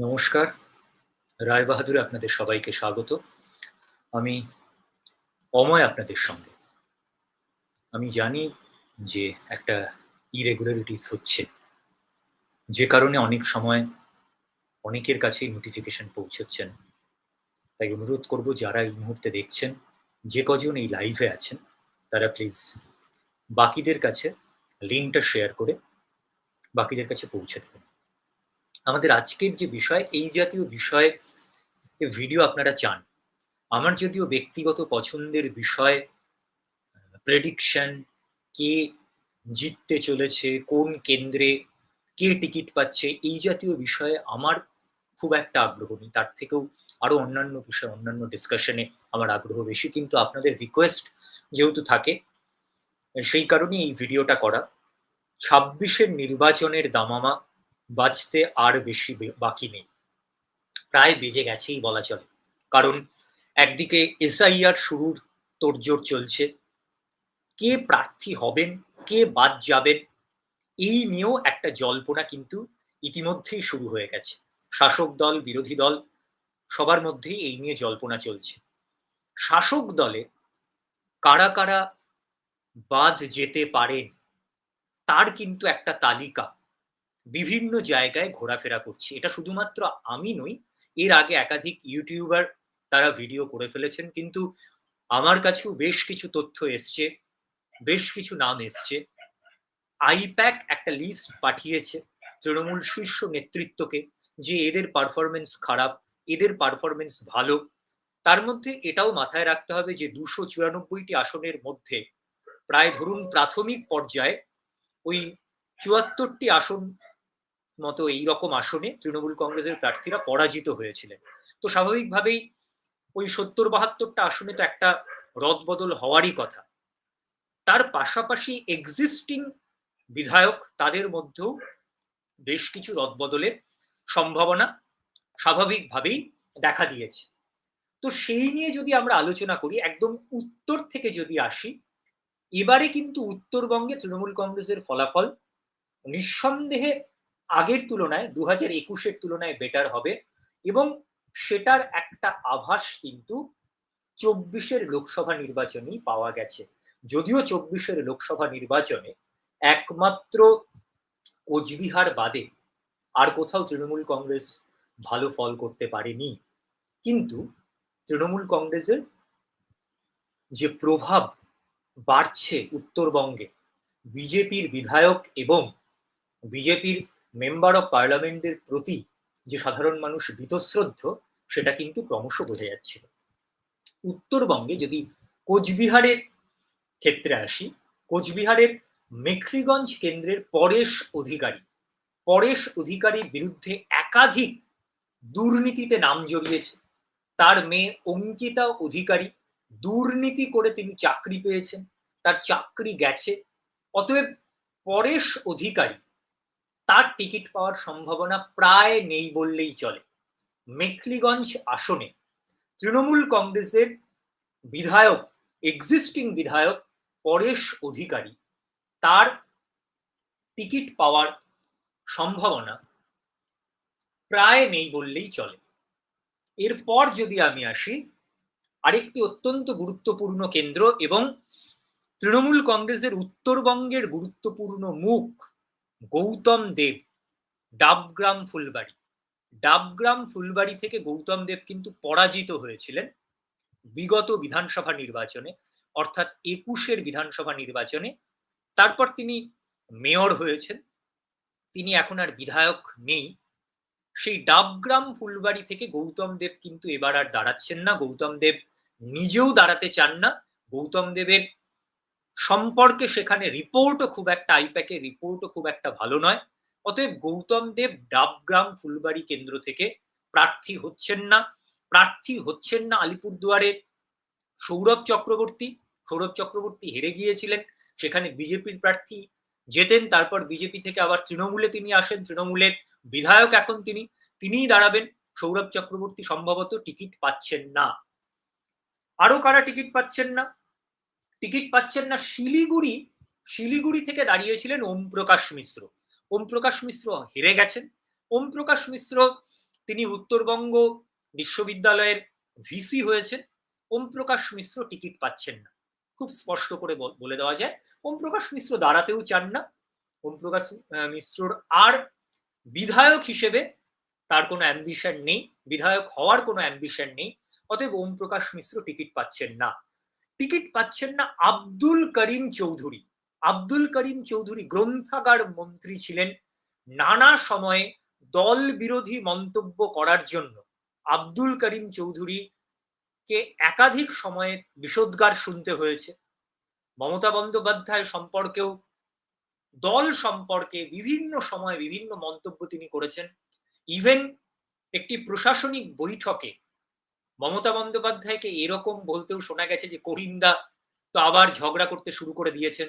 নমস্কার। রায় বাহাদুরে আপনাদের সবাইকে স্বাগত। আমি অময় আপনাদের সঙ্গে। আমি জানি যে একটা ইরেগুলারিটিস হচ্ছে। যে কারণে অনেক সময় অনেকের কাছেই নোটিফিকেশন পৌঁছচ্ছেন। তাই অনুরোধ করব যারা এই মুহূর্তে দেখছেন, যে কজন এই লাইভে আছেন, তারা প্লিজ বাকিদের কাছে লিঙ্কটা শেয়ার করে বাকিদের কাছে পৌঁছে দেবেন। আমাদের আজকের যে বিষয়, এই জাতীয় বিষয়ে ভিডিও আপনারা চান। আমার যদিও ব্যক্তিগত পছন্দের বিষয় প্রেডিকশন কে জিততে চলেছে, কোন কেন্দ্রে কে টিকিট পাচ্ছে, এই জাতীয় বিষয়ে আমার খুব একটা আগ্রহ নেই। তার থেকেও আরও অন্যান্য বিষয়, অন্যান্য ডিসকাশনে আমার আগ্রহ বেশি। কিন্তু আপনাদের রিকোয়েস্ট যেহেতু থাকে, সেই কারণে এই ভিডিওটা করা। ছাব্বিশের নির্বাচনের দামামা বাঁচতে আর বেশি বাকি নেই। প্রায় বেজে গেছেই বলা চলে। কারণ একদিকে এসআইআর শুরুর তোড়জোড় চলছে। কে প্রার্থী হবেন? কে বাদ যাবেন? এই নিয়েও একটা জল্পনা কিন্তু ইতিমধ্যেই শুরু হয়ে গেছে। শাসক দল, বিরোধী দল, সবার মধ্যেই এই নিয়ে জল্পনা চলছে। শাসক দলে কারা কারা বাদ যেতে পারেন, তার কিন্তু একটা তালিকা। বিভিন্ন জায়গায় ঘোরাফেরা করছি। এটা শুধুমাত্র আমি নই, এর আগে একাধিক ইউটিউবার তারা ভিডিও করে ফেলেছেন, কিন্তু আমার কাছেও বেশ কিছু তথ্য এসছে, বেশ কিছু নাম এসছে। আইপ্যাক একটা লিস্ট পাঠিয়েছে তৃণমূল শীর্ষ নেতৃত্বকে যে এদের পারফরমেন্স খারাপ, এদের পারফরমেন্স ভালো। তার মধ্যে এটাও মাথায় রাখতে হবে যে দুশো চুরানব্বইটি আসনের মধ্যে প্রায় ধরুন প্রাথমিক পর্যায়ে ওই চুয়াত্তরটি আসন মতো এই রকম আসনে তৃণমূল কংগ্রেসের প্রার্থীরা পরাজিত হয়েছিলেন। তো স্বাভাবিকভাবেই ওই সত্তর বাহাত্তরটা আসনে তো একটা রদবদল হওয়ারই কথা। তার পাশাপাশি এক্সিস্টিং বিধায়ক তাদের মধ্যেও বেশ কিছু রদবদলের সম্ভাবনা স্বাভাবিকভাবেই দেখা দিয়েছে। তো সেই নিয়ে যদি আমরা আলোচনা করি, একদম উত্তর থেকে যদি আসি, এবারে কিন্তু উত্তরবঙ্গে তৃণমূল কংগ্রেসের ফলাফল নিঃসন্দেহে আগের তুলনায় দু হাজার একুশের তুলনায় বেটার হবে এবং সেটার একটা আভাস কিন্তু চব্বিশের লোকসভা নির্বাচনেই পাওয়া গেছে। যদিও চব্বিশের লোকসভা নির্বাচনে একমাত্র কোচবিহার বাদে আর কোথাও তৃণমূল কংগ্রেস ভালো ফল করতে পারেনি। কিন্তু তৃণমূল কংগ্রেসের যে প্রভাব বাড়ছে উত্তরবঙ্গে, বিজেপির বিধায়ক এবং বিজেপির মেম্বার অফ পার্লামেন্টের প্রতি যে সাধারণ মানুষ বীতশ্রদ্ধ সেটা কিন্তু ক্রমশ বোঝা যাচ্ছিল উত্তরবঙ্গে যদি কোচবিহারের ক্ষেত্রে আসি, কোচবিহারের মেখলিগঞ্জ কেন্দ্রের পরেশ অধিকারী, পরেশ অধিকারীর বিরুদ্ধে একাধিক দুর্নীতিতে নাম জড়িয়েছে। তার মেয়ে অঙ্কিতা অধিকারী দুর্নীতি করে তিনি চাকরি পেয়েছেন, তার চাকরি গেছে। অতএব পরেশ অধিকারী তার টিকিট পাওয়ার সম্ভাবনা প্রায় নেই বললেই চলে। মেখলিগঞ্জ আসনে তৃণমূল কংগ্রেসের বিধায়ক এক্সিস্টিং বিধায়ক পরেশ অধিকারী তার টিকিট পাওয়ার সম্ভাবনা প্রায় নেই বললেই চলে। এরপর যদি আমি আসি, আরেকটি অত্যন্ত গুরুত্বপূর্ণ কেন্দ্র এবং তৃণমূল কংগ্রেসের উত্তরবঙ্গের গুরুত্বপূর্ণ মুখ গৌতম দেব, ডাবগ্রাম ফুলবাড়ি। ডাবগ্রাম ফুলবাড়ি থেকে গৌতম দেব কিন্তু পরাজিত হয়েছিলেন বিগত বিধানসভা নির্বাচনে, অর্থাৎ একুশের বিধানসভা নির্বাচনে। তারপর তিনি মেয়র হয়েছেন। তিনি এখন আর বিধায়ক নেই। সেই ডাবগ্রাম ফুলবাড়ি থেকে গৌতম দেব কিন্তু এবার আর দাঁড়াচ্ছেন না। গৌতম দেব নিজেও দাঁড়াতে চান না। গৌতম দেবের সম্পর্কে সেখানে রিপোর্টও খুব একটা, আইপ্যাকের রিপোর্টও খুব একটা ভালো নয়। অতএব গৌতম দেব ডাবগ্রাম ফুলবাড়ি কেন্দ্র থেকে প্রার্থী হচ্ছেন না। প্রার্থী হচ্ছেন না আলিপুরদুয়ারে সৌরভ চক্রবর্তী। সৌরভ চক্রবর্তী হেরে গিয়েছিলেন। সেখানে বিজেপির প্রার্থী যেতেন তারপর বিজেপি থেকে আবার তৃণমূলে তিনি আসেন। তৃণমূলের বিধায়ক এখন তিনি। তিনিই দাঁড়াবেন। সৌরভ চক্রবর্তী সম্ভবত টিকিট পাচ্ছেন না। আরও কারা টিকিট পাচ্ছেন না? টিকিট পাচ্ছেন না শিলিগুড়ি। শিলিগুড়ি থেকে দাঁড়িয়েছিলেন ওম প্রকাশ মিশ্র। ওম প্রকাশ মিশ্র হেরে গেছেন। ওম প্রকাশ মিশ্র তিনি উত্তরবঙ্গ বিশ্ববিদ্যালয়ের ভিসি হয়েছেন। ওম প্রকাশ মিশ্র টিকিট পাচ্ছেন না। খুব স্পষ্ট করে বলে দেওয়া যায় ওম প্রকাশ মিশ্র দাঁড়াতেও চান না। ওম প্রকাশ মিশ্রর আর বিধায়ক হিসেবে তার কোনো অ্যাম্বিশন নেই। বিধায়ক হওয়ার কোনো অ্যাম্বিশন নেই। অতএব ওম প্রকাশ মিশ্র টিকিট পাচ্ছেন না। টিকিট পাচ্ছেন না আব্দুল করিম চৌধুরী। আব্দুল করিম চৌধুরী গ্রন্থাগার মন্ত্রী ছিলেন। নানা সময়ে দল বিরোধী মন্তব্য করার জন্য আব্দুল করিম চৌধুরী কে একাধিক সময়ে বিষোদ্গার শুনতে হয়েছে। মমতা বন্দ্যোপাধ্যায় সম্পর্কেও, দল সম্পর্কে বিভিন্ন সময় বিভিন্ন মন্তব্য তিনি করেছেন। ইভেন একটি প্রশাসনিক বৈঠকে মমতা বন্দ্যোপাধ্যায়কে এরকম বলতেও শোনা গেছে যে করিন্দা তো আবার ঝগড়া করতে শুরু করে দিয়েছেন।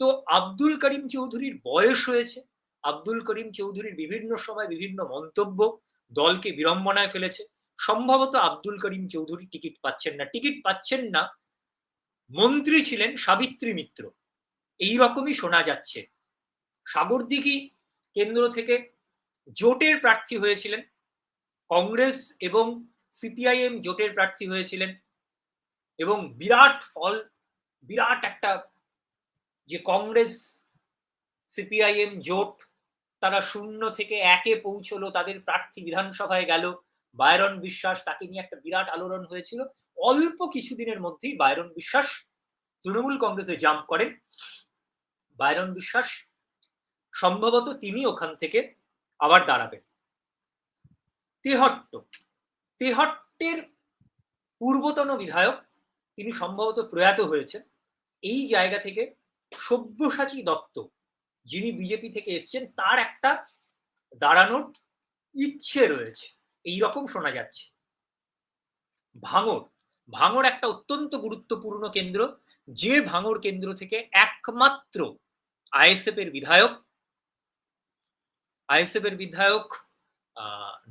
তো আব্দুল করিম চৌধুরীর বয়স হয়েছে। আব্দুল করিম চৌধুরীর বিভিন্ন সময় বিভিন্ন মন্তব্য দলকে বিড়ম্বনায় ফেলেছে। সম্ভবত আব্দুল করিম চৌধুরী টিকিট পাচ্ছেন না। টিকিট পাচ্ছেন না, মন্ত্রী ছিলেন সাবিত্রী মিত্র। এই রকমই শোনা যাচ্ছে। সাগরদিঘি কেন্দ্র থেকে জোটের প্রার্থী হয়েছিলেন। কংগ্রেস এবং সিপিআইএম জোটের প্রার্থী হয়েছিলেন এবং বিরাট ফল, বিরাট একটা যে কংগ্রেস সিপিআইএম জোট, তারা শূন্য থেকে একে পৌঁছলো, তাদের প্রার্থী বিধানসভায় গেল। বায়রন বিশ্বাস তাকে নিয়ে একটা বিরাট আলোড়ন হয়েছিল। অল্প কিছুদিনের মধ্যেই বায়রন বিশ্বাস তৃণমূল কংগ্রেসে জাম্প করেন বায়রন বিশ্বাস সম্ভবত তিনি ওখান থেকে আবার দাঁড়াবেন। তেহট্ট। তেহট্টের পূর্বতন বিধায়ক, তিনি সম্ভবত প্রয়াত হয়েছেন, এই জায়গা থেকে সব্যসাচী দত্ত, যিনি বিজেপি থেকে এসছেন, তার একটা দাঁড়ানোর ইচ্ছে রয়েছে। এই রকম শোনা যাচ্ছে। ভাঙর ভাঙর একটা অত্যন্ত গুরুত্বপূর্ণ কেন্দ্র, যে ভাঙর কেন্দ্র থেকে একমাত্র আইএসএফ এর বিধায়ক আইএসএফ এর বিধায়ক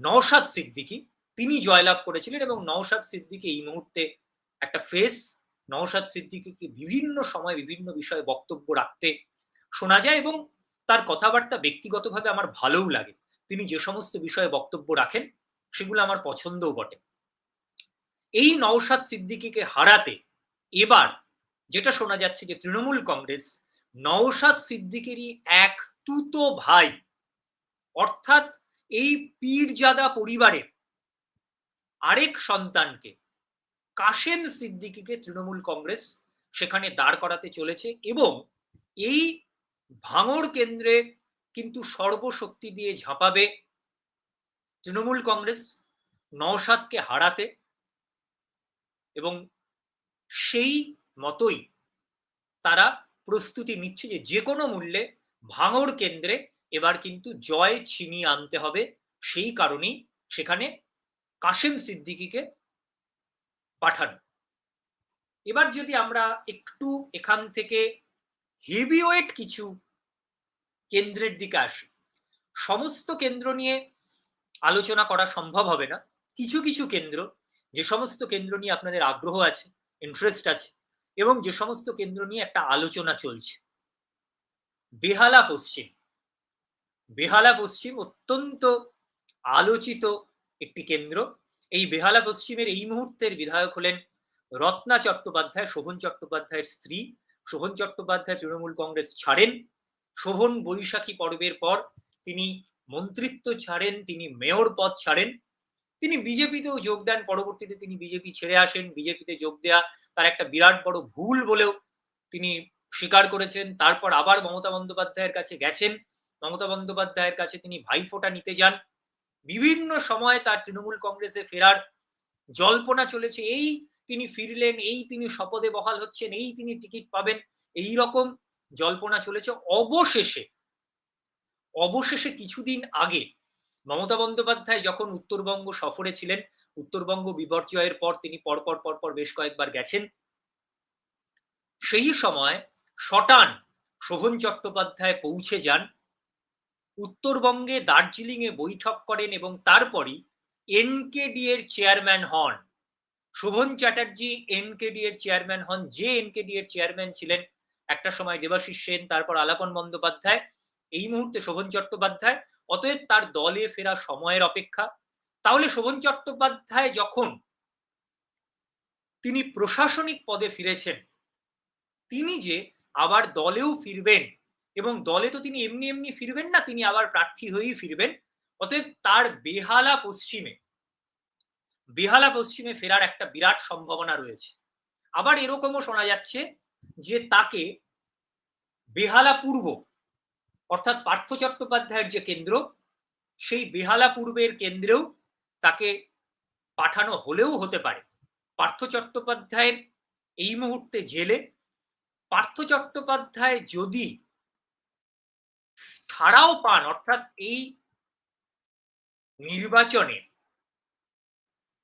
নওশাদ সিদ্দিকি তিনি জয়লাভ করেছিলেন এবং নওশাদ সিদ্দিকি এই মুহূর্তে একটা ফেস নওশাদ সিদ্দিকিকে বিভিন্ন সময় বিভিন্ন বিষয়ে বক্তব্য রাখতে শোনা যায় এবং তার কথাবার্তা ব্যক্তিগতভাবে আমার ভালোও লাগে। তিনি যে সমস্ত বিষয়ে বক্তব্য রাখেন, সেগুলো আমার পছন্দও বটে। এই নওশাদ সিদ্দিকিকে হারাতে এবার যেটা শোনা যাচ্ছে যে তৃণমূল কংগ্রেস নওশাদ সিদ্দিকেরই এক তুতো ভাই, অর্থাৎ এই পীরজাদা পরিবারের আরেক সন্তানকে, কাশেম সিদ্দিকিকে তৃণমূল কংগ্রেস সেখানে দাঁড় করাতে চলেছে এবং এই ভাঙড় কেন্দ্রে কিন্তু সর্বশক্তি দিয়ে ঝাঁপাবে তৃণমূল কংগ্রেস, নওশাদকে হারাতে এবং সেই মতোই তারা প্রস্তুতি নিচ্ছে যে যে কোনো মূল্যে ভাঙড় কেন্দ্রে এবার কিন্তু জয় ছিনিয়ে আনতে হবে। সেই কারণেই সেখানে কাশেম সিদ্দিকিকে পাঠানো। এবার যদি আমরা একটু এখান থেকে হেভিওয়েট কিছু কেন্দ্রের দিকে আসি, সমস্ত কেন্দ্র নিয়ে আলোচনা করা সম্ভব হবে না। কিছু কিছু কেন্দ্র, যে সমস্ত কেন্দ্র নিয়ে আপনাদের আগ্রহ আছে ইন্টারেস্ট আছে, এবং যে সমস্ত কেন্দ্র নিয়ে একটা আলোচনা চলছে। বেহালা পশ্চিম। বেহালা পশ্চিম অত্যন্ত আলোচিত একটি কেন্দ্র। এই বেহালা পশ্চিমের এই মুহূর্তের বিধায়ক হলেন রত্না চট্টোপাধ্যায়, শোভন চট্টোপাধ্যায়ের স্ত্রী। শোভন চট্টোপাধ্যায় তৃণমূল কংগ্রেস ছাড়েন। শোভন বৈশাখী পর্বের পর তিনি মন্ত্রিত্ব ছাড়েন, তিনি মেয়র পদ ছাড়েন। তিনি বিজেপিতেও যোগ দেন, পরবর্তীতে তিনি বিজেপি ছেড়ে আসেন। বিজেপিতে যোগ দেয়া তার একটা বিরাট বড় ভুল বলেও তিনি স্বীকার করেছেন। তারপর আবার মমতা বন্দ্যোপাধ্যায়ের কাছে গেছেন। মমতা বন্দ্যোপাধ্যায়ের কাছে তিনি ভাইফোঁটা নিতে যান। বিভিন্ন সময় তার তৃণমূল কংগ্রেসে ফেরার জল্পনা চলেছে। এই তিনি ফিরলেন, এই তিনি শপথে বহাল হচ্ছেন, এই তিনি টিকিট পাবেন, এই রকম জল্পনা চলেছে। অবশেষে অবশেষে কিছুদিন আগে মমতা বন্দ্যোপাধ্যায় যখন উত্তরবঙ্গ সফরে ছিলেন, উত্তরবঙ্গ বিপর্যয়ের পর তিনি পরপর পরপর বেশ কয়েকবার গেছেন। সেই সময় শটান শোভন চট্টোপাধ্যায় পৌঁছে যান। উত্তরবঙ্গে দার্জিলিং এ বৈঠক করেন এবং তারপরই এনকেডি এর চেয়ারম্যান হন। শোভন চ্যাটার্জি এনকেডি এর চেয়ারম্যান হন। যে এনকেডি এর চেয়ারম্যান ছিলেন একটা সময় দেবাশিস সেন, তারপর আলাপন বন্দ্যোপাধ্যায়। এই মুহূর্তে শোভন চট্টোপাধ্যায়। অতএব তার দলে ফেরা সময়ের অপেক্ষা। তাহলে শোভন চট্টোপাধ্যায় যখন তিনি প্রশাসনিক পদে ফিরেছেন, তিনি যে আবার দলেও ফিরবেন এবং দলে তো তিনি এমনি এমনি ফিরবেন না, তিনি আবার প্রার্থী হয়েই ফিরবেন। অতএব তার বেহালা পশ্চিমে বেহালা পশ্চিমে ফেরার একটা বিরাট সম্ভাবনা রয়েছে। আবার এরকমও শোনা যাচ্ছে যে তাকে বেহালা পূর্ব, অর্থাৎ পার্থ চট্টোপাধ্যায়ের যে কেন্দ্র, সেই বেহালা পূর্বের কেন্দ্রেও তাকে পাঠানো হলেও হতে পারে। পার্থ চট্টোপাধ্যায়ের এই মুহূর্তে জেলে, পার্থ চট্টোপাধ্যায় যদি ছাড়াও পান, অর্থাৎ এই নির্বাচনে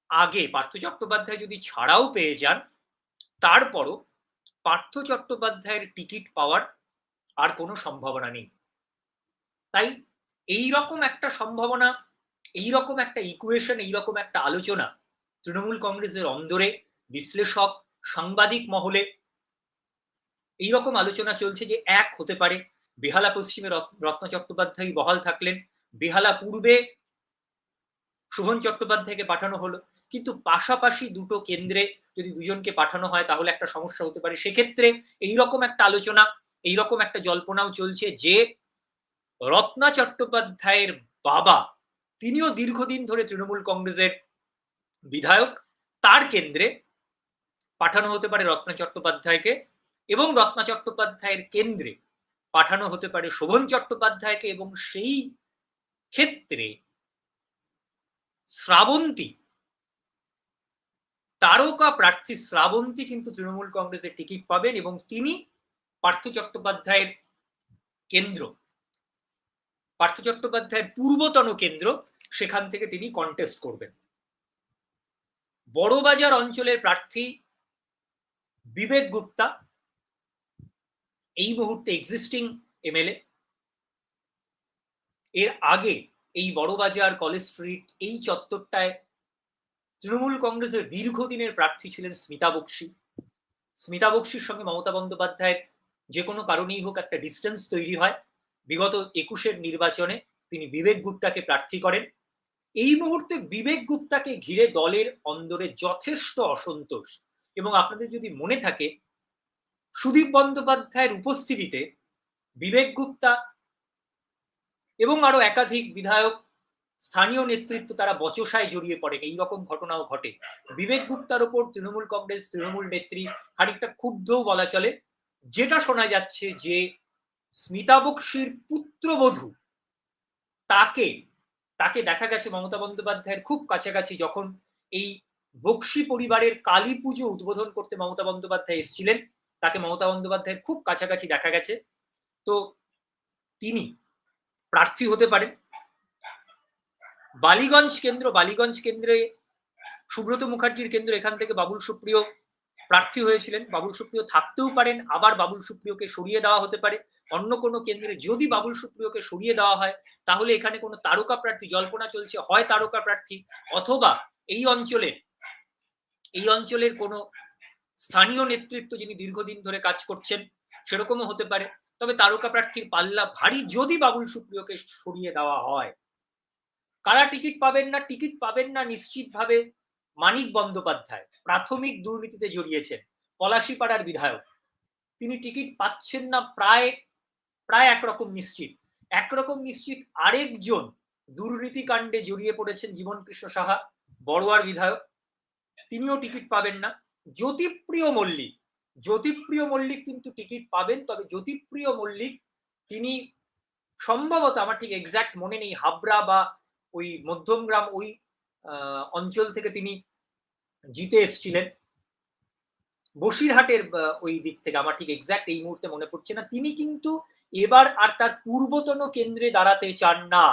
আগে পার্থ চট্টোপাধ্যায় যদি ছাড়াও পেয়ে যান, তারপরও পার্থ চট্টোপাধ্যায়ের টিকিট পাওয়ার আর কোনো সম্ভাবনা নেই। তাই এই রকম একটা সম্ভাবনা এই রকম একটা ইকুয়েশন এই রকম একটা আলোচনা তৃণমূল কংগ্রেসের অন্দরে, বিশ্লেষক, সাংবাদিক মহলে এই রকম আলোচনা চলছে যে এক হতে পারে। বেহালা পশ্চিমে রত্ন চট্টোপাধ্যায় বহাল থাকলেন। বেহালা পূর্বে শোভন চট্টোপাধ্যায়কে পাঠানো হলো। কিন্তু পাশাপাশি দুটো কেন্দ্রে যদি দুজনকে পাঠানো হয়, তাহলে একটা সমস্যা হতে পারে। সেক্ষেত্রে এইরকম একটা আলোচনা, এইরকম একটা জল্পনাও চলছে যে রত্না চট্টোপাধ্যায়ের বাবা, তিনিও দীর্ঘদিন ধরে তৃণমূল কংগ্রেসের বিধায়ক, তার কেন্দ্রে পাঠানো হতে পারে রত্না চট্টোপাধ্যায়কে এবং রত্না চট্টোপাধ্যায়ের কেন্দ্রে পাঠানো হতে পারে শোভন চট্টোপাধ্যায়কে এবং সেই ক্ষেত্রে শ্রাবন্তী, তারকা প্রার্থী শ্রাবন্তী কিন্তু তৃণমূল কংগ্রেসের টিকিট পাবেন এবং তিনি পার্থ চট্টোপাধ্যায়ের কেন্দ্র। পার্থ চট্টোপাধ্যায়ের পূর্বতন কেন্দ্র, সেখান থেকে তিনি কন্টেস্ট করবেন। বড়বাজার অঞ্চলের প্রার্থী বিবেক গুপ্তা এই মুহূর্তে এক্সিস্টিং এমএলএ এর আগে এই বড়বাজার, কলেজ স্ট্রিট, এই চত্বরটায় তৃণমূল কংগ্রেসের দীর্ঘদিনের প্রার্থী ছিলেন স্মিতা বক্সি। স্মিতা বক্সির সঙ্গে মমতা বন্দ্যোপাধ্যায়ের যে কোনো কারণেই হোক একটা ডিস্টেন্স তৈরি হয়। বিগত একুশের নির্বাচনে তিনি বিবেক গুপ্তাকে প্রার্থী করেন। এই মুহূর্তে বিবেক গুপ্তাকে ঘিরে দলের অন্দরে যথেষ্ট অসন্তোষ। এবং আপনাদের যদি মনে থাকে সুদীপ বন্দ্যোপাধ্যায়ের উপস্থিতিতে বিবেক গুপ্তা এবং আরও একাধিক বিধায়ক, স্থানীয় নেতৃত্ব তারা বচসায় জড়িয়ে পড়েন এই রকম ঘটনাও ঘটে। বিবেক গুপ্তার ওপর তৃণমূল কংগ্রেস, তৃণমূল নেত্রী খানিকটা ক্ষুব্ধ বলা চলে। যেটা শোনা যাচ্ছে যে স্মিতা বক্সির পুত্রবধূ তাকে তাকে দেখা গেছে মমতা বন্দ্যোপাধ্যায়ের খুব কাছাকাছি যখন এই বক্সি পরিবারের কালী পুজো উদ্বোধন করতে মমতা বন্দ্যোপাধ্যায় এসেছিলেন। তাকে মমতা বন্দ্যোপাধ্যায়ের খুব কাছাকাছি দেখা গেছে। তো তিনি প্রার্থী হতে পারেন। বালিগঞ্জ কেন্দ্র, বালিগঞ্জ কেন্দ্রে সুব্রত মুখার্জির কেন্দ্র, এখান থেকে বাবুল সুপ্রিয় প্রার্থী হয়েছিলেন। বাবুল সুপ্রিয় থাকতেও পারেন, আবার বাবুল সুপ্রিয়কে সরিয়ে দেওয়া হতে পারে। অন্য কোনো কেন্দ্রে যদি বাবুল সুপ্রিয়কে সরিয়ে দেওয়া হয়, তাহলে এখানে কোনো তারকা প্রার্থী, জল্পনা চলছে, হয় তারকা প্রার্থী, অথবা এই অঞ্চলের এই অঞ্চলের কোনো স্থানীয় নেতৃত্ব যিনি দীর্ঘদিন ধরে কাজ করছেন, সেরকমও হতে পারে। তবে তারকা প্রার্থীর পাল্লা ভারী যদি বাবুল সুপ্রিয়কে সরিয়ে দেওয়া হয়, কারা টিকিট পাবেন না, টিকিট পাবেন না নিশ্চিতভাবে মানিক বন্দ্যোপাধ্যায়, প্রাথমিক দুর্নীতিতে জড়িয়েছেন, পলাশিপাড়ার বিধায়ক। তিনি টিকিট পাচ্ছেন না প্রায় প্রায় একরকম নিশ্চিত। একরকম নিশ্চিত আরেকজন দুর্নীতি কাণ্ডে জড়িয়ে পড়েছেন জীবন কৃষ্ণ সাহা, বড়োয়ার বিধায়ক। তিনিও টিকিট পাবেন না। জ্যোতিপ্রিয় মল্লিক জ্যোতিপ্রিয় মল্লিক কিন্তু টিকিট পাবেন, তবে জ্যোতিপ্রিয় মল্লিক তিনি সম্ভবত আমার ঠিক এক্সাক্ট মনে নেই, হাবড়া বা ওই মধ্যমগ্রাম ওই অঞ্চল থেকে তিনি জিতে এসছিলেন। বসিরহাটের ওই দিক থেকে আমার ঠিক এক্সাক্ট এই মুহূর্তে মনে পড়ছে না। তিনি কিন্তু এবার আর তার পূর্বতন কেন্দ্রে দাঁড়াতে চান না।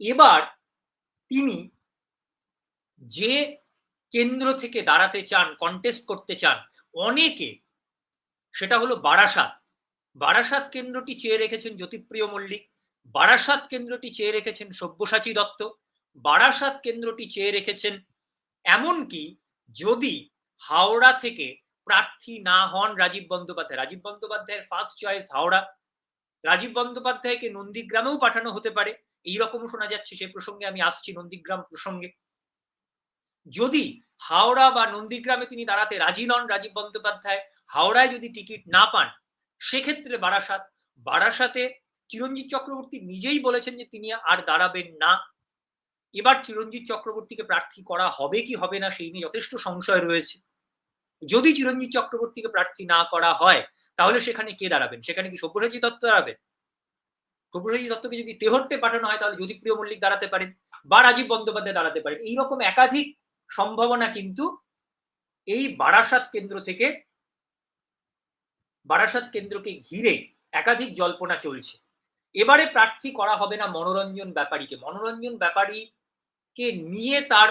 এবার তিনি যে কেন্দ্র থেকে দাঁড়াতে চান কন্টেস্ট করতে চান, অনেকে, সেটা হলো বারাসাত। বারাসাত কেন্দ্রটি চেয়ে রেখেছেন জ্যোতিপ্রিয় মল্লিক, বারাসাত কেন্দ্রটি চেয়ে রেখেছেন সব্যসাচী দত্ত, বারাসাত কেন্দ্রটি চেয়ে রেখেছেন এমনকি যদি হাওড়া থেকে প্রার্থী না হন রাজীব বন্দ্যোপাধ্যায়, রাজীব বন্দ্যোপাধ্যায়ের ফার্স্ট চয়েস হাওড়া। রাজীব বন্দ্যোপাধ্যায়কে নন্দীগ্রামেও পাঠানো হতে পারে এই রকমও শোনা যাচ্ছে, সে প্রসঙ্গে আমি আসছি নন্দীগ্রাম প্রসঙ্গে। যদি হাওড়া বা নন্দীগ্রামে তিনি দাঁড়াতে রাজি নন রাজীব বন্দ্যোপাধ্যায়, হাওড়ায় যদি টিকিট না পান, সেক্ষেত্রে বারাসাত। বারাসাতে চিরঞ্জিত চক্রবর্তী নিজেই বলেছেন যে তিনি আর দাঁড়াবেন না। এবার চিরঞ্জিত চক্রবর্তীকে প্রার্থী করা হবে কি হবে না, সেই নিয়ে যথেষ্ট সংশয় রয়েছে। যদি চিরঞ্জিত চক্রবর্তীকে প্রার্থী না করা হয়, তাহলে সেখানে কে দাঁড়াবেন? সেখানে কি সব্যসাচী দত্ত দাঁড়াবেন? সব্যসাচী দত্তকে যদি তেহট্টে পাঠানো হয়, তাহলে জ্যোতিপ্রিয় মল্লিক দাঁড়াতে পারেন বা রাজীব বন্দ্যোপাধ্যায় দাঁড়াতে পারেন। এইরকম একাধিক সম্ভাবনা কিন্তু এই বারাসাত কেন্দ্র থেকে বারাসাত কেন্দ্রকে ঘিরে একাধিক জল্পনা চলছে। এবারে প্রার্থী করা হবে না মনোরঞ্জন ব্যাপারীকে। মনোরঞ্জন ব্যাপারীকে নিয়ে তার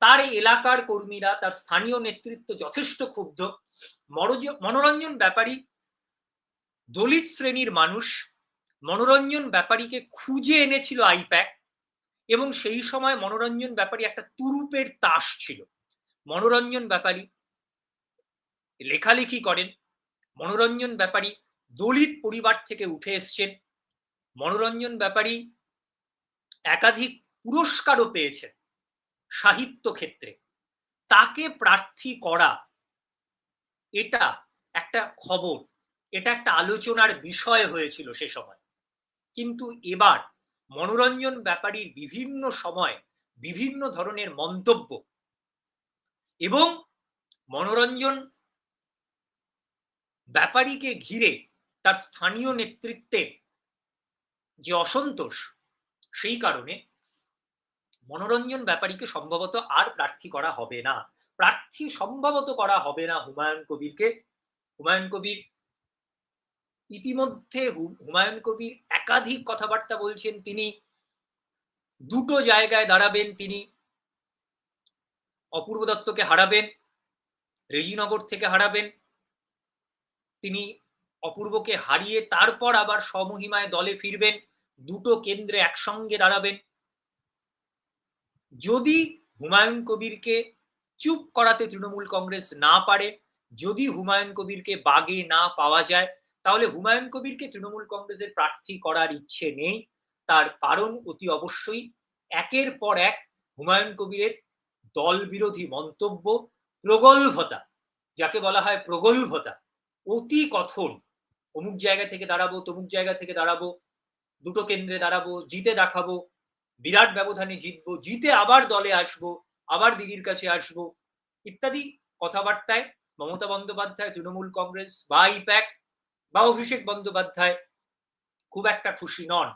তার এলাকার কর্মীরা, তার স্থানীয় নেতৃত্ব যথেষ্ট ক্ষুব্ধ। মনোরঞ্জন ব্যাপারী দলিত শ্রেণির মানুষ। মনোরঞ্জন ব্যাপারীকে খুঁজে এনেছিল আইপ্যাক। এবং সেই সময় মনোরঞ্জন ব্যাপারী একটা তুরুপের তাস ছিল। মনোরঞ্জন ব্যাপারী লেখালেখি করেন। মনোরঞ্জন ব্যাপারী দলিত পরিবার থেকে উঠে এসছেন। মনোরঞ্জন ব্যাপারী একাধিক পুরস্কারও পেয়েছেন সাহিত্য ক্ষেত্রে। তাকে প্রার্থী করা এটা একটা খবর, এটা একটা আলোচনার বিষয় হয়েছিল সে সময়। কিন্তু এবার মনোরঞ্জন ব্যাপারীর বিভিন্ন সময় বিভিন্ন ধরনের মন্তব্য এবং মনোরঞ্জন ব্যাপারীকে ঘিরে তার স্থানীয় নেতৃত্বের যে অসন্তোষ, সেই কারণে মনোরঞ্জন ব্যাপারীকে সম্ভবত আর প্রার্থী করা হবে না। প্রার্থী সম্ভবত করা হবে না হুমায়ুন কবিরকে। হুমায়ুন কবির ইতিমধ্যে হুমায়ুন কবির একাধিক কথাবার্তা বলছেন তিনি। দুটো জায়গায় দাঁড়াবেন তিনি। অপূর্ব দত্তকে হারাবেন, রেজিনগর থেকে হারাবেন। তিনি অপূর্বকে হারিয়ে তারপর আবার সমহিমায় দলে ফিরবেন। দুটো কেন্দ্রে একসঙ্গে দাঁড়াবেন। যদি হুমায়ুন কবিরকে চুপ করাতে তৃণমূল কংগ্রেস না পারে, যদি হুমায়ুন কবিরকে বাগে না পাওয়া যায় তাহলে হুমায়ুন কবিরকে তৃণমূল কংগ্রেসের প্রার্থী করার ইচ্ছে নেই। তার কারণ অতি অবশ্যই একের পর এক হুমায়ুন কবিরের দল বিরোধী মন্তব্য, প্রগল্ভতা, যাকে বলা হয় প্রগল্ভতা। অতি কথন অমুক জায়গা থেকে দাঁড়াবো, তমুক জায়গা থেকে দাঁড়াবো, দুটো কেন্দ্রে দাঁড়াবো, জিতে দেখাবো, বিরাট ব্যবধানে জিতবো, জিতে আবার দলে আসব, আবার দিদির কাছে আসব, ইত্যাদি কথাবার্তায় মমতা বন্দ্যোপাধ্যায়, তৃণমূল কংগ্রেস বা ইপ্যাক বা অভিষেক বন্দ্যোপাধ্যায় খুব একটা খুশি নন,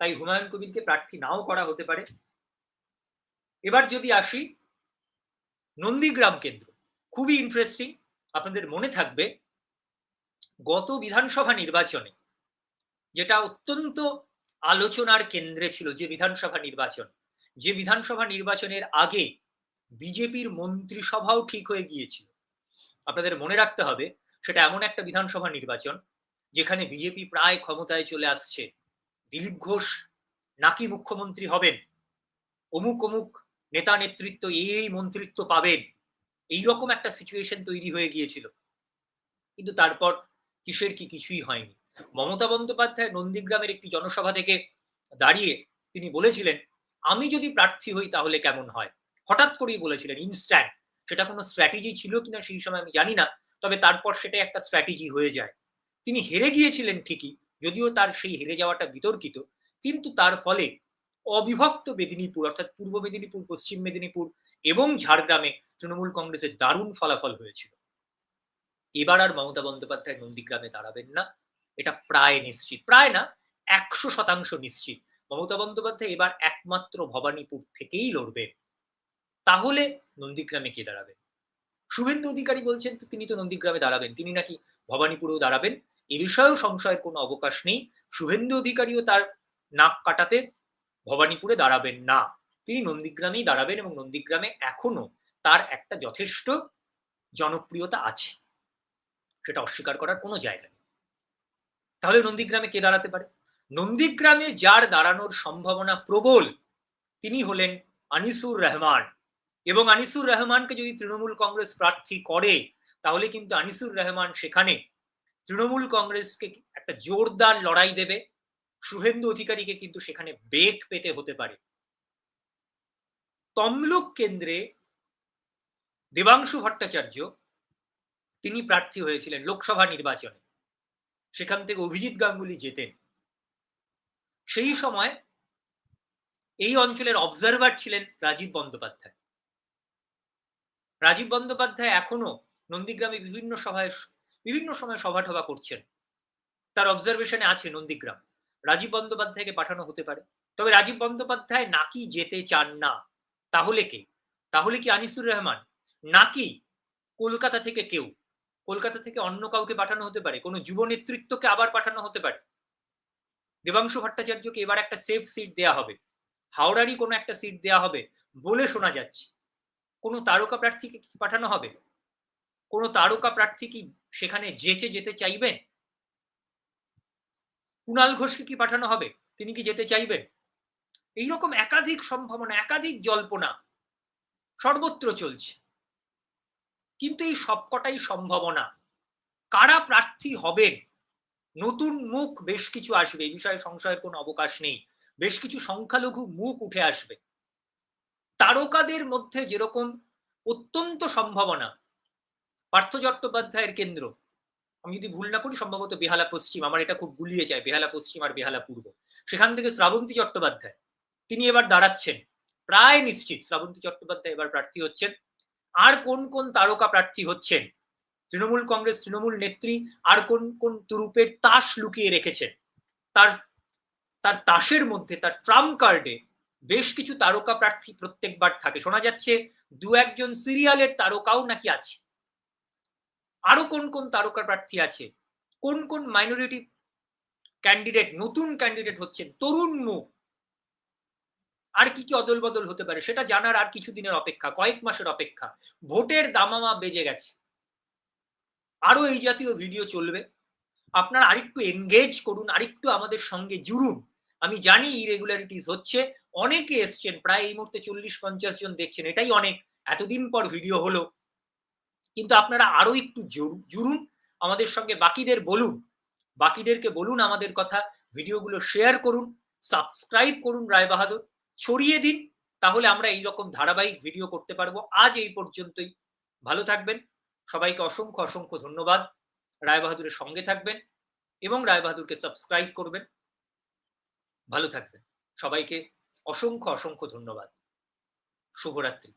তাই হুমায়ুন কবিরকে প্রার্থী নাও করা হতে পারে। এবার যদি আসি নন্দীগ্রাম কেন্দ্র, খুবই ইন্টারেস্টিং আপনাদের মনে থাকবে, গত বিধানসভা নির্বাচনে যেটা অত্যন্ত আলোচনার কেন্দ্রে ছিল যে বিধানসভা নির্বাচন, যে বিধানসভা নির্বাচনের আগে বিজেপির মন্ত্রিসভাও ঠিক হয়ে গিয়েছিল। আপনাদের মনে রাখতে হবে সেটা এমন একটা বিধানসভা নির্বাচন যেখানে বিজেপি প্রায় ক্ষমতায় চলে আসছে। দিলীপ ঘোষ নাকি মুখ্যমন্ত্রী হবেন? অমুক অমুক নেতা নেতৃত্ব এই এই মন্ত্রিত্ব পাবেন। এইরকম একটা সিচুয়েশন তৈরি হয়ে গিয়েছিল। কিন্তু তারপর কিসের কি কিছুই হয়নি। মমতা বন্দ্যোপাধ্যায় নন্দীগ্রামের একটি জনসভা থেকে দাঁড়িয়ে তিনি বলেছিলেন, আমি যদি প্রার্থী হই তাহলে কেমন হয়? হঠাৎ করেই বলেছিলেন ইনস্ট্যান্ট সেটা কোনো স্ট্র্যাটেজি ছিল কিনা সেই সময় আমি জানি না। তবে তারপর সেটা একটা স্ট্র্যাটেজি হয়ে যায়। তিনি হেরে গিয়েছিলেন ঠিকই, যদিও তার সেই হেরে যাওয়াটা বিতর্কিত, কিন্তু তার ফলে অবিভক্ত মেদিনীপুর, অর্থাৎ পূর্ব মেদিনীপুর, পশ্চিম মেদিনীপুর এবং ঝাড়গ্রামে তৃণমূল কংগ্রেসের দারুণ ফলাফল হয়েছিল। এবার আর মমতা বন্দ্যোপাধ্যায় নন্দীগ্রামে দাঁড়াবেন না, এটা প্রায় নিশ্চিত। প্রায় না, একশো শতাংশ নিশ্চিত। মমতা বন্দ্যোপাধ্যায় এবার একমাত্র ভবানীপুর থেকেই লড়বেন। তাহলে নন্দীগ্রামে কে দাঁড়াবেন শুভেন্দু অধিকারী বলছেন তিনি তো নন্দীগ্রামে দাঁড়াবেন। তিনি নাকি ভবানীপুরেও দাঁড়াবেন? এ বিষয়েও সংশয়ের কোনো অবকাশ নেই। শুভেন্দু অধিকারীও তার নাক কাটাতে ভবানীপুরে দাঁড়াবেন না। তিনি নন্দীগ্রামেই দাঁড়াবেন এবং নন্দীগ্রামে এখনও তার একটা যথেষ্ট জনপ্রিয়তা আছে। সেটা অস্বীকার করার কোনো জায়গা নেই। তাহলে নন্দীগ্রামে কে দাঁড়াতে পারে? নন্দীগ্রামে যার দাঁড়ানোর সম্ভাবনা প্রবল, তিনি হলেন আনিসুর রহমান। এবং আনিসুর রহমানকে যদি তৃণমূল কংগ্রেস প্রার্থী করে, তাহলে কিন্তু আনিসুর রহমান সেখানে তৃণমূল কংগ্রেসকে একটা জোরদার লড়াই দেবে। শুভেন্দু অধিকারীকে কিন্তু সেখানে বেগ পেতে হতে পারে। তমলুক কেন্দ্রে দেবাংশু ভট্টাচার্য, তিনি প্রার্থী হয়েছিলেন লোকসভা নির্বাচনে। সেখান থেকে অভিজিৎ গাঙ্গুলি যেতেন সেই সময় এই অঞ্চলের অবজারভার ছিলেন রাজীব বন্দ্যোপাধ্যায়। রাজীব বন্দ্যোপাধ্যায় এখনও নন্দীগ্রামে বিভিন্ন সভায় বিভিন্ন সময় সভা টভা করছেন। তার অবজারভেশনে আছে নন্দীগ্রাম। রাজীব বন্দ্যোপাধ্যায়কে পাঠানো হতে পারে। তবে রাজীব বন্দ্যোপাধ্যায় নাকি যেতে চান না, তাহলে কে? তাহলে কি আনিসুর রহমান? নাকি কলকাতা থেকে কেউ? কলকাতা থেকে অন্য কাউকে পাঠানো হতে পারে? কোনো যুব নেতৃত্বকে আবার পাঠানো হতে পারে? দেবাংশু ভট্টাচার্যকে এবার একটা সেফ সিট দেয়া হবে। হাওড়ারই কোনো একটা সিট দেয়া হবে বলে শোনা যাচ্ছে। কোনো তারকা প্রার্থীকে কি পাঠানো হবে? কোনো তারকা প্রার্থী কি সেখানে যেচে যেতে চাইবেন কুণাল ঘোষকে কি পাঠানো হবে? তিনি কি যেতে চাইবেন? এইরকম একাধিক সম্ভাবনা, একাধিক জল্পনা সর্বত্র চলছে। কিন্তু এই সবকটাই সম্ভাবনা। কারা প্রার্থী হবেন? নতুন মুখ বেশ কিছু আসবে, এই বিষয়ে সংশয়ের কোনো অবকাশ নেই। বেশ কিছু সংখ্যালঘু মুখ উঠে আসবে। তারকাদের মধ্যে যেরকম অত্যন্ত সম্ভাবনা, পার্থ চট্টোপাধ্যায়ের কেন্দ্র, আমি যদি ভুল না করি সম্ভবত বেহালা পশ্চিম, আমার এটা খুব গুলিয়ে যায়, বেহালা পশ্চিম আর বেহালা পূর্ব। সেখান থেকে শ্রাবন্তী চট্টোপাধ্যায়, তিনি এবার দাঁড়াচ্ছেন, প্রায় নিশ্চিত শ্রাবন্তী চট্টোপাধ্যায় এবার প্রার্থী হচ্ছেন। আর কোন কোন তারকা প্রার্থী হচ্ছেন? তৃণমূল কংগ্রেস তৃণমূল নেত্রী আর কোন কোন তুরুপের তাস লুকিয়ে রেখেছেন? তার তার তাসের মধ্যে, তার ট্রাম কার্ডে বেশ কিছু তারকা প্রার্থী প্রত্যেকবার থাকে। শোনা যাচ্ছে দু একজন সিরিয়ালের তারকাও নাকি আছে। আরও কোন কোন তারকা প্রার্থী আছে? কোন কোন মাইনরিটি ক্যান্ডিডেট নতুন ক্যান্ডিডেট হচ্ছেন? তরুণ মুখ আর কি কি অদল বদল হতে পারে সেটা জানার আর কিছু দিনের অপেক্ষা, কয়েক মাসের অপেক্ষা। ভোটের দামামা বেজে গেছে। আরও এই জাতীয় ভিডিও চলবে। আপনারা আরেকটু এনগেজ করুন, আরেকটু আমাদের সঙ্গে জুড়ুন। আমি জানি ইরেগুলারিটিস হচ্ছে। অনেকে এসছেন, প্রায় এই মুহূর্তে চল্লিশ, পঞ্চাশ জন দেখছেন, এটাই অনেক। এতদিন পর ভিডিও হলো। কিন্তু আপনারা আরও একটু জুড়ুন। আমাদের সঙ্গে বাকিদের বলুন। বাকিদেরকে বলুন আমাদের কথা ভিডিওগুলো শেয়ার করুন সাবস্ক্রাইব করুন রায় বাহাদুর। ছড়িয়ে দিন, তাহলে আমরা এই রকম ধারাবাহিক ভিডিও করতে পারব। আজ এই পর্যন্তই। ভালো থাকবেন। সবাইকে অসংখ্য অসংখ্য ধন্যবাদ। রায় বাহাদুরের সঙ্গে থাকবেন এবং রায় বাহাদুরকে সাবস্ক্রাইব করবেন। ভালো থাকবেন। সবাইকে অসংখ্য অসংখ্য ধন্যবাদ। শুভরাত্রি।